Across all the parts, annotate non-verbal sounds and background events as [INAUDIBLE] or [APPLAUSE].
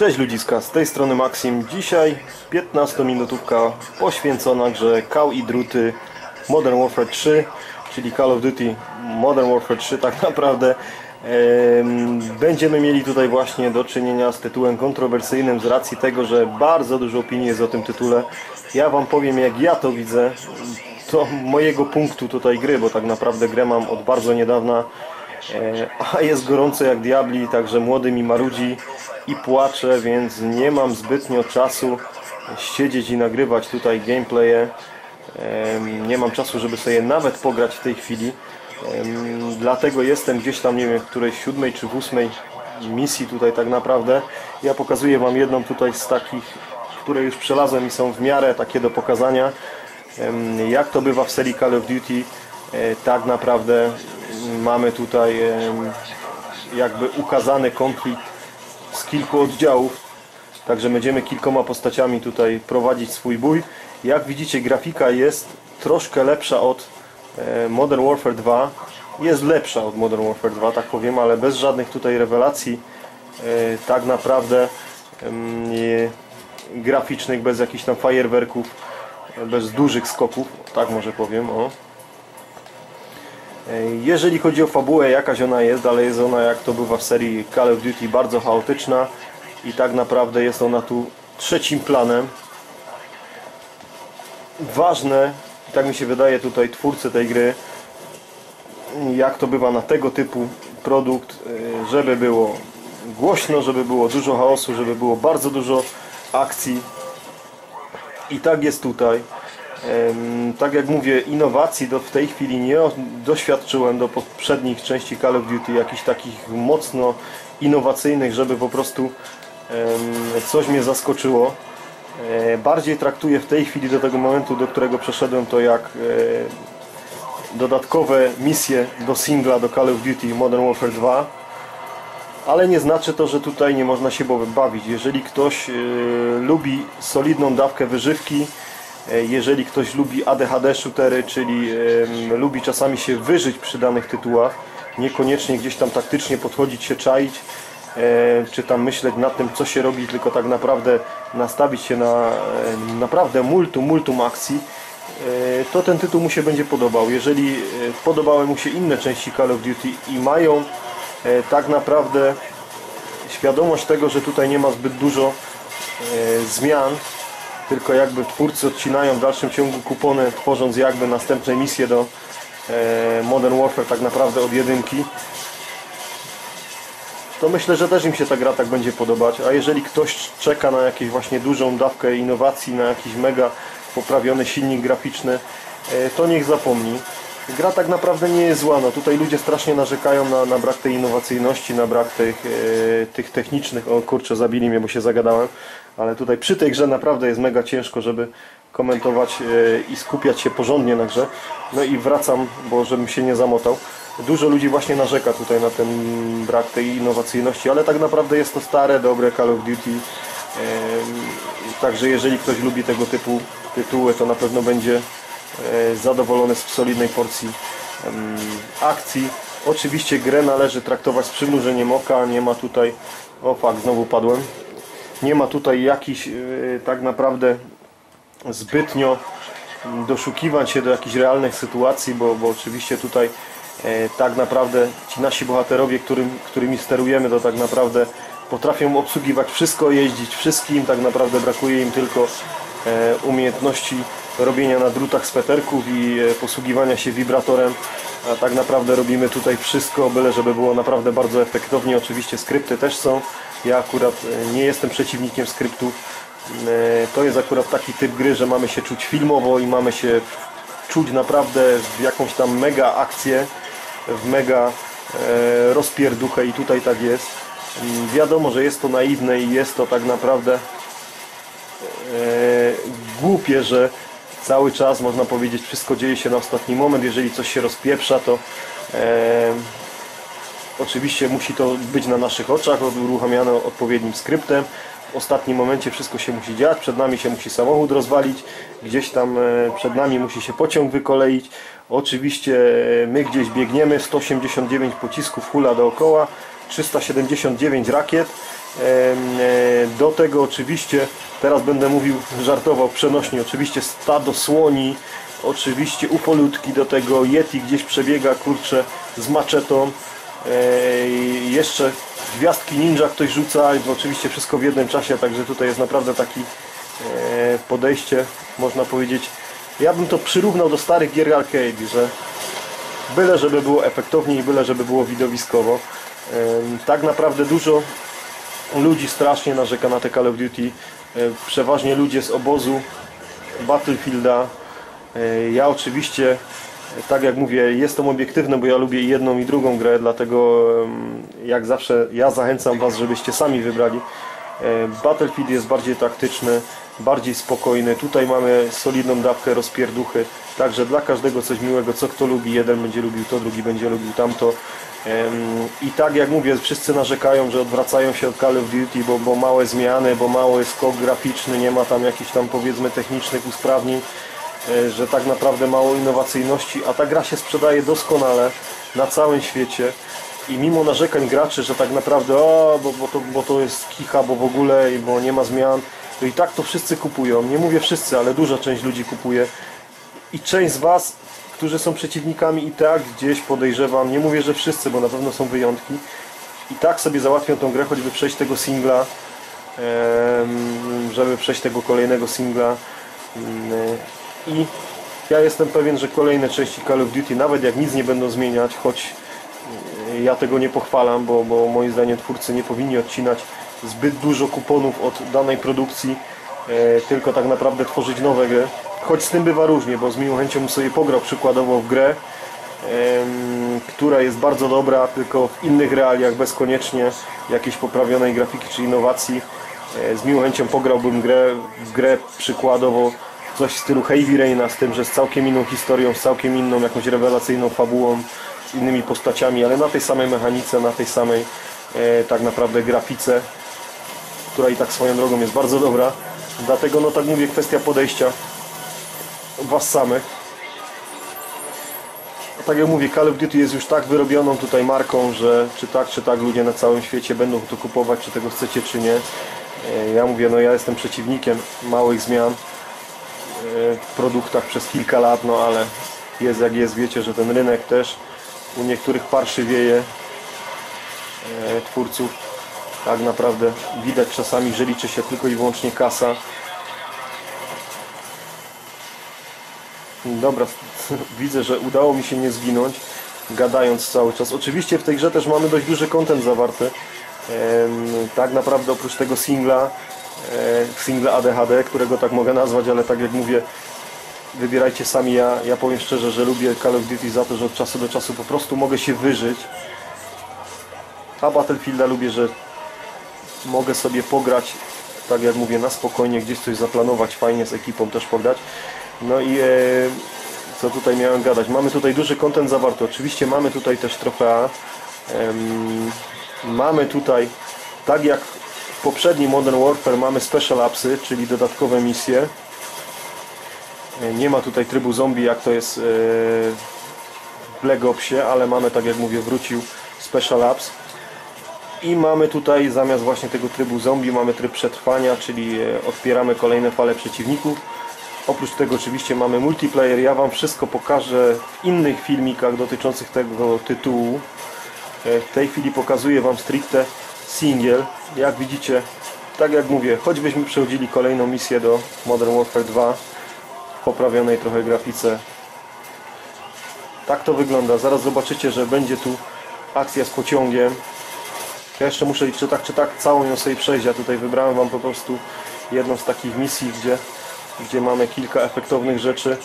Cześć ludziska, z tej strony Maxim. Dzisiaj 15-minutówka poświęcona grze Kał i Druty Modern Warfare 3, czyli Call of Duty Modern Warfare 3 tak [LAUGHS] naprawdę. Em, Będziemy mieli tutaj właśnie do czynienia z tytułem kontrowersyjnym z racji tego, że bardzo dużo opinii jest o tym tytule. Ja Wam powiem jak ja to widzę, to mojego punktu tutaj gry, bo tak naprawdę grę mam od bardzo niedawna. E, A jest gorąco jak diabli, także młody mi marudzi i płacze, więc nie mam zbytnio czasu siedzieć i nagrywać tutaj gameplaye. Nie mam czasu, żeby sobie nawet pograć w tej chwili. Dlatego jestem gdzieś tam, nie wiem, w której siódmej czy w ósmej misji tutaj tak naprawdę. Ja pokazuję Wam jedną tutaj z takich, które już przelazłem i są w miarę takie do pokazania. Jak to bywa w serii Call of Duty, e, tak naprawdę mamy tutaj jakby ukazany konflikt z kilku oddziałów. Także będziemy kilkoma postaciami tutaj prowadzić swój bój. Jak widzicie grafika jest troszkę lepsza od Modern Warfare 2. Jest lepsza od Modern Warfare 2, tak powiem, ale bez żadnych tutaj rewelacji. E, Tak naprawdę graficznych, bez jakichś tam fajerwerków, bez dużych skoków, tak może powiem, o. E, Jeżeli chodzi o fabułę, jakaś ona jest, ale jest ona jak to bywa w serii Call of Duty bardzo chaotyczna i tak naprawdę jest ona tu trzecim planem. Ważne, tak mi się wydaje tutaj twórcy tej gry, jak to bywa na tego typu produkt, e, żeby było głośno, żeby było dużo chaosu, żeby było bardzo dużo akcji i tak jest tutaj. Tak jak mówię, innowacji do, w tej chwili nie doświadczyłem do poprzednich części Call of Duty, jakichś takich mocno innowacyjnych, żeby po prostu coś mnie zaskoczyło. E, Bardziej traktuję w tej chwili do tego momentu, do którego przeszedłem to jak e, dodatkowe misje do singla do Call of Duty Modern Warfare 2 ale nie znaczy to, że tutaj nie można się bawić. Jeżeli ktoś e, lubi solidną dawkę wyżywki, jeżeli ktoś lubi ADHD shootery, czyli e, lubi czasami się wyżyć przy danych tytułach, niekoniecznie gdzieś tam taktycznie podchodzić się czaić, e, czy tam myśleć nad tym, co się robi, tylko tak naprawdę nastawić się na e, naprawdę multum, multum akcji, e, to ten tytuł mu się będzie podobał. Jeżeli e, podobały mu się inne części Call of Duty i mają e, tak naprawdę świadomość tego, że tutaj nie ma zbyt dużo e, zmian, tylko jakby twórcy odcinają w dalszym ciągu kupony, tworząc jakby następne misje do e, Modern Warfare tak naprawdę od jedynki, to myślę, że też im się ta gra tak będzie podobać. A jeżeli ktoś czeka na jakąś właśnie dużą dawkę innowacji, na jakiś mega poprawiony silnik graficzny, e, to niech zapomni. Gra tak naprawdę nie jest zła. No tutaj ludzie strasznie narzekają na, na brak tej innowacyjności, na brak tych, e, tych technicznych. O kurczę, zabili mnie, bo się zagadałem. Ale tutaj przy tej grze naprawdę jest mega ciężko, żeby komentować e, i skupiać się porządnie na grze. No i wracam, bo żebym się nie zamotał. Dużo ludzi właśnie narzeka tutaj na ten brak tej innowacyjności, ale tak naprawdę jest to stare, dobre Call of Duty. Em, Także jeżeli ktoś lubi tego typu tytuły, to na pewno będzie e, zadowolony z solidnej porcji akcji. Oczywiście grę należy traktować z przymrużeniem oka, nie ma tutaj, o fakt, znowu padłem, nie ma tutaj jakichś e, tak naprawdę zbytnio doszukiwać się do jakichś realnych sytuacji, bo, bo oczywiście tutaj e, tak naprawdę ci nasi bohaterowie, którym, którymi sterujemy, to tak naprawdę potrafią obsługiwać wszystko, jeździć wszystkim, tak naprawdę brakuje im tylko e, umiejętności robienia na drutach sweterków i e, posługiwania się wibratorem, a tak naprawdę robimy tutaj wszystko, byle żeby było naprawdę bardzo efektownie. Oczywiście skrypty też są. Ja akurat e, nie jestem przeciwnikiem skryptów. E, To jest akurat taki typ gry, że mamy się czuć filmowo i mamy się czuć naprawdę w jakąś tam mega akcję, w mega rozpierduchę i tutaj tak jest. Mm, Wiadomo, że jest to naiwne i jest to tak naprawdę głupie, że cały czas można powiedzieć wszystko dzieje się na ostatni moment. Jeżeli coś się rozpieprza, to e, oczywiście musi to być na naszych oczach, uruchamiane odpowiednim skryptem. W ostatnim momencie wszystko się musi dziać, przed nami się musi samochód rozwalić, gdzieś tam e, przed nami musi się pociąg wykoleić. Oczywiście e, my gdzieś biegniemy, 189 pocisków hula dookoła, 379 rakiet Do tego oczywiście, teraz będę mówił, żartował przenośnie, oczywiście stado słoni, oczywiście ufolutki do tego, Yeti gdzieś przebiega, kurczę, z maczetą. Jeszcze gwiazdki ninja ktoś rzuca, oczywiście wszystko w jednym czasie, także tutaj jest naprawdę taki podejście, można powiedzieć, ja bym to przyrównał do starych gier arcade, że byle żeby było efektownie i byle żeby było widowiskowo. Tak naprawdę dużo ludzi strasznie narzeka na te Call of Duty. Przeważnie ludzie z obozu Battlefielda. Ja oczywiście, tak jak mówię, jestem obiektywny, bo ja lubię jedną i drugą grę, dlatego jak zawsze ja zachęcam Was, żebyście sami wybrali. Battlefield jest bardziej taktyczny, bardziej spokojny. Tutaj mamy solidną dawkę rozpierduchy, także dla każdego coś miłego, co kto lubi. Jeden będzie lubił to, drugi będzie lubił tamto. I tak jak mówię, wszyscy narzekają, że odwracają się od Call of Duty, bo, bo małe zmiany, bo mały skok graficzny, nie ma tam jakichś tam powiedzmy technicznych usprawnień, e, że tak naprawdę mało innowacyjności, a ta gra się sprzedaje doskonale na całym świecie i mimo narzekań graczy, że tak naprawdę o, bo, bo, to, bo to jest kicha, bo w ogóle, bo nie ma zmian, to i tak to wszyscy kupują. Nie mówię wszyscy, ale duża część ludzi kupuje. I część z Was, którzy są przeciwnikami i tak gdzieś podejrzewam, nie mówię, że wszyscy, bo na pewno są wyjątki, i tak sobie załatwią tą grę, choćby przejść tego singla, żeby przejść tego kolejnego singla. I ja jestem pewien, że kolejne części Call of Duty, nawet jak nic nie będą zmieniać, choć ja tego nie pochwalam, bo, bo moim zdaniem twórcy nie powinni odcinać zbyt dużo kuponów od danej produkcji, e, tylko tak naprawdę tworzyć nowe gry. Choć z tym bywa różnie, bo z miłą chęcią sobie pograł przykładowo w grę, która jest bardzo dobra, tylko w innych realiach, bez koniecznie jakiejś poprawionej grafiki czy innowacji. E, z miłą chęcią pograłbym grę, w grę przykładowo coś w stylu Heavy Raina, z tym, że z całkiem inną historią, z całkiem inną jakąś rewelacyjną fabułą, z innymi postaciami, ale na tej samej mechanice, na tej samej e, tak naprawdę grafice która i tak swoją drogą jest bardzo dobra. Dlatego, no tak mówię, kwestia podejścia Was samych. A tak jak mówię, Call of Duty jest już tak wyrobioną tutaj marką, że czy tak, czy tak ludzie na całym świecie będą to kupować, czy tego chcecie, czy nie. E, ja mówię, no ja jestem przeciwnikiem małych zmian e, w produktach przez kilka lat, no ale jest jak jest, wiecie, że ten rynek też u niektórych parszywieje e, twórców tak naprawdę widać czasami, że liczy się tylko i wyłącznie kasa. Dobra, [LAUGHS] widzę, że udało mi się nie zginąć, gadając cały czas. Oczywiście w tej grze też mamy dość duży kontent zawarty. Tak naprawdę oprócz tego singla, e, singla ADHD, którego tak mogę nazwać, ale tak jak mówię, wybierajcie sami. Ja, ja powiem szczerze, że lubię Call of Duty za to, że od czasu do czasu po prostu mogę się wyżyć. A Battlefielda lubię, że mogę sobie pograć, tak jak mówię, na spokojnie, gdzieś coś zaplanować, fajnie z ekipą też pograć. No i e, co tutaj miałem gadać? Mamy tutaj duży kontent zawarty. Oczywiście mamy tutaj też trofea. mamy tutaj, tak jak w poprzednim Modern Warfare, mamy special upsy, czyli dodatkowe misje. E, nie ma tutaj trybu zombie, jak to jest e, w Black Opsie, ale mamy, tak jak mówię, wrócił special ups. I mamy tutaj zamiast właśnie tego trybu zombie mamy tryb przetrwania, czyli e, odpieramy kolejne fale przeciwników. Oprócz tego oczywiście mamy multiplayer. Ja Wam wszystko pokażę w innych filmikach dotyczących tego tytułu. E, w tej chwili pokazuję Wam stricte single. Jak widzicie, tak jak mówię, choćbyśmy przechodzili kolejną misję do Modern Warfare 2 w poprawionej trochę grafice. Tak to wygląda. Zaraz zobaczycie, że będzie tu akcja z pociągiem. Ja jeszcze muszę czy tak, czy tak całą ją sobie przejść. Ja tutaj wybrałem Wam po prostu jedną z takich misji, gdzie, gdzie mamy kilka efektownych rzeczy,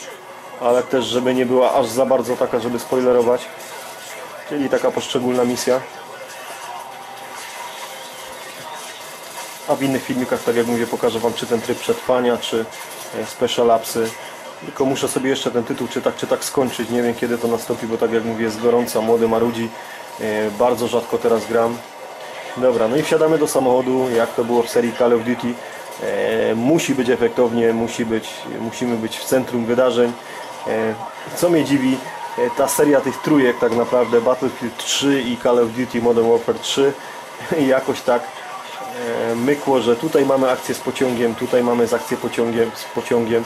ale też żeby nie była aż za bardzo taka, żeby spoilerować. Czyli taka poszczególna misja. A w innych filmikach, tak jak mówię, pokażę Wam czy ten tryb przetrwania, czy e, special upsy. Tylko muszę sobie jeszcze ten tytuł czy tak, czy tak skończyć. Nie wiem kiedy to nastąpi, bo tak jak mówię jest gorąca, młody marudzi. E, bardzo rzadko teraz gram. Dobra, no i wsiadamy do samochodu, jak to było w serii Call of Duty. E, musi być efektownie, musi być, musimy być w centrum wydarzeń. E, co mnie dziwi, e, ta seria tych trójek tak naprawdę, Battlefield 3 i Call of Duty Modern Warfare 3 [LAUGHS] jakoś tak e, mykło, że tutaj mamy akcję z pociągiem, tutaj mamy z akcję pociągiem, z pociągiem.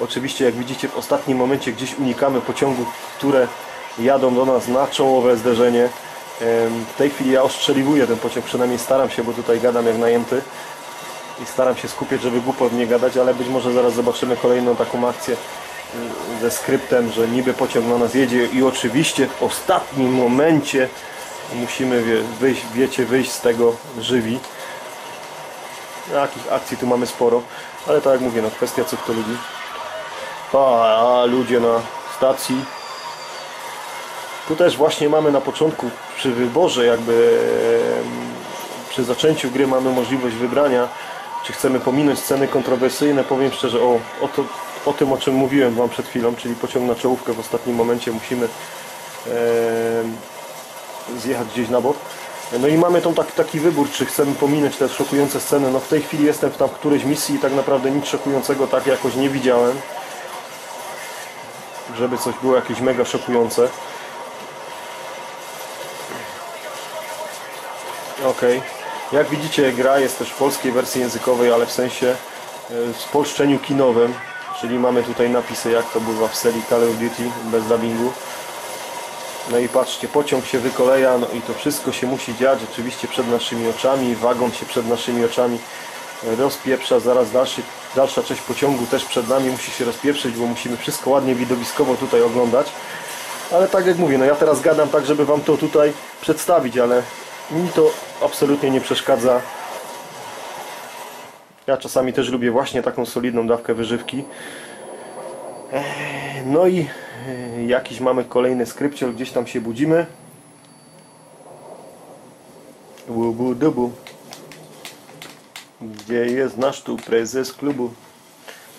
Oczywiście jak widzicie w ostatnim momencie gdzieś unikamy pociągów, które jadą do nas na czołowe zderzenie. W tej chwili ja ostrzeliwuję ten pociąg, przynajmniej staram się, bo tutaj gadam jak najęty i staram się skupić, żeby głupot nie gadać, ale być może zaraz zobaczymy kolejną taką akcję ze skryptem, że niby pociąg na nas jedzie i oczywiście w ostatnim momencie musimy wyjść, wiecie, wyjść z tego żywi. Takich akcji tu mamy sporo, ale tak jak mówię, no kwestia co kto lubi. A, a ludzie na stacji. Tu też właśnie mamy na początku przy wyborze jakby przy zaczęciu gry mamy możliwość wybrania czy chcemy pominąć sceny kontrowersyjne. Powiem szczerze o, o, to, o tym o czym mówiłem Wam przed chwilą, czyli pociąg na czołówkę w ostatnim momencie musimy em, zjechać gdzieś na bok. No i mamy tą tak, taki wybór, czy chcemy pominąć te szokujące sceny. No w tej chwili jestem w tam którejś misji i tak naprawdę nic szokującego tak jakoś nie widziałem. Żeby coś było jakieś mega szokujące. Ok. Jak widzicie gra jest też w polskiej wersji językowej, ale w sensie e, w spolszczeniu kinowym. Czyli mamy tutaj napisy jak to bywa w serii Call of Duty bez dubbingu. No i patrzcie, pociąg się wykoleja, no i to wszystko się musi dziać oczywiście przed naszymi oczami, wagon się przed naszymi oczami rozpieprza, zaraz dalszy, dalsza część pociągu też przed nami musi się rozpieprzyć, bo musimy wszystko ładnie widowiskowo tutaj oglądać. Ale tak jak mówię, no ja teraz gadam tak, żeby Wam to tutaj przedstawić, ale mi to absolutnie nie przeszkadza. Ja czasami też lubię właśnie taką solidną dawkę wyżywki. No i e, jakiś mamy kolejny skrypciel, gdzieś tam się budzimy. Łubu dubu. Gdzie jest nasz tu prezes klubu?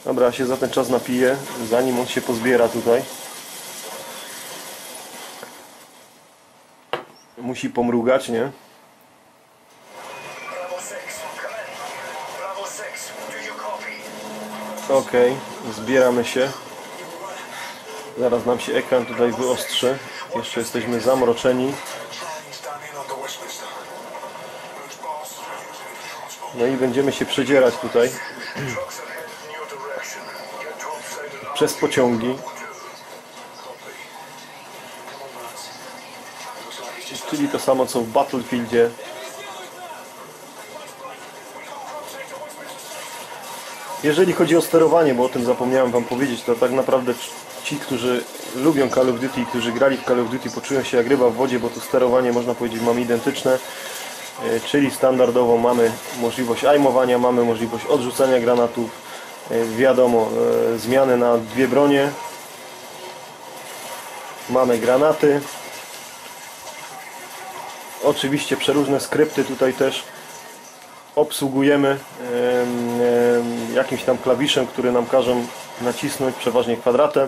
Dobra, się za ten czas napiję, zanim on się pozbiera tutaj. Musi pomrugać, nie? Bravo 6, come in. Bravo 6, do you copy? Okej, zbieramy się. Zaraz nam się ekran tutaj wyostrzy. Jeszcze jesteśmy zamroczeni. No i będziemy się przedzierać tutaj [CLEARS THROAT] Trucks are samo co w Battlefieldzie. Jeżeli chodzi o sterowanie, bo o tym zapomniałem Wam powiedzieć, to tak naprawdę ci, którzy lubią Call of Duty, którzy grali w Call of Duty, poczują się jak ryba w wodzie, bo tu sterowanie można powiedzieć mamy identyczne. E, Czyli standardowo mamy możliwość ajmowania, mamy możliwość odrzucania granatów, e, wiadomo, e, zmiany na dwie bronie, mamy granaty, Oczywiście przeróżne skrypty tutaj też obsługujemy em, em, jakimś tam klawiszem, który nam każą nacisnąć, przeważnie kwadratem.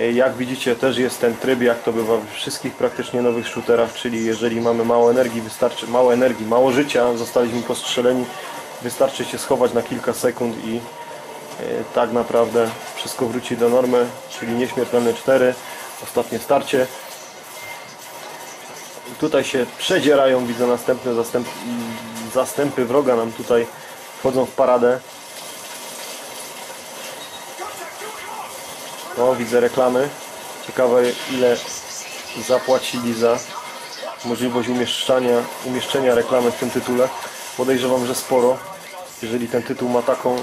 E, Jak widzicie też jest ten tryb, jak to bywa we wszystkich praktycznie nowych shooterach, czyli jeżeli mamy mało energii, wystarczy mało energii, mało życia, zostaliśmy postrzeleni, wystarczy się schować na kilka sekund i e, tak naprawdę wszystko wróci do normy, czyli nieśmiertelne 4, ostatnie starcie. Tutaj się przedzierają, widzę następne zastęp, zastępy wroga nam tutaj wchodzą w paradę. O, widzę reklamy. Ciekawe ile zapłacili za możliwość umieszczania, umieszczenia reklamy w tym tytule. Podejrzewam, że sporo. Jeżeli ten tytuł ma taką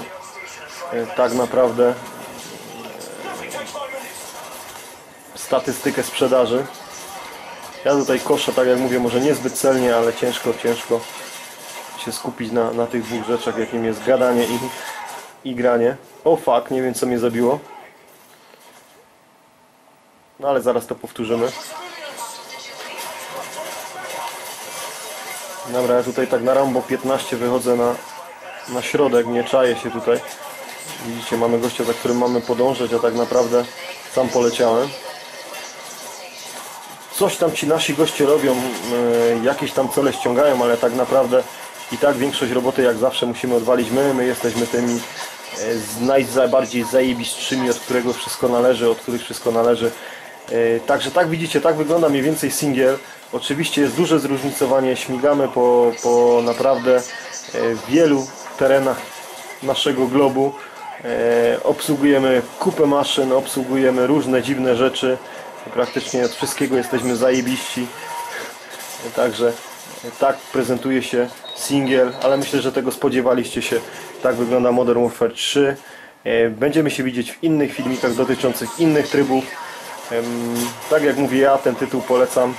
e, tak naprawdę e, statystykę sprzedaży. Ja tutaj koszę, tak jak mówię, może niezbyt celnie, ale ciężko, ciężko się skupić na, na tych dwóch rzeczach, jakim jest gadanie i, i granie. O fuck, nie wiem co mnie zabiło. No ale zaraz to powtórzymy. Dobra, ja tutaj tak na Rambo 15 wychodzę na, na środek, nie czaję się tutaj. Widzicie, mamy gościa, za którym mamy podążać, a tak naprawdę sam poleciałem coś tam ci nasi goście robią, e, jakieś tam cele ściągają, ale tak naprawdę i tak większość roboty jak zawsze musimy odwalić my. My jesteśmy tymi e, najbardziej zajebistrzymi, od którego wszystko należy, od których wszystko należy. E, Także tak widzicie, tak wygląda mniej więcej singiel. Oczywiście jest duże zróżnicowanie, śmigamy po, po naprawdę wielu terenach naszego globu. Obsługujemy kupę maszyn, obsługujemy różne dziwne rzeczy. Praktycznie od wszystkiego jesteśmy zajebiści. Także tak prezentuje się singiel, ale myślę, że tego spodziewaliście się. Tak wygląda Modern Warfare 3. E, Będziemy się widzieć w innych filmikach dotyczących innych trybów. Tak jak mówię, ja ten tytuł polecam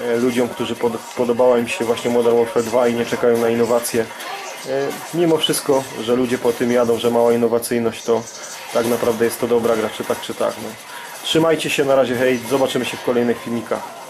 e, ludziom, którzy pod, podobała im się właśnie Modern Warfare 2 i nie czekają na innowacje. E, Mimo wszystko, że ludzie po tym jadą, że mała innowacyjność, to tak naprawdę jest to dobra gra, czy tak, czy tak. No. Trzymajcie się, na razie hej, zobaczymy się w kolejnych filmikach.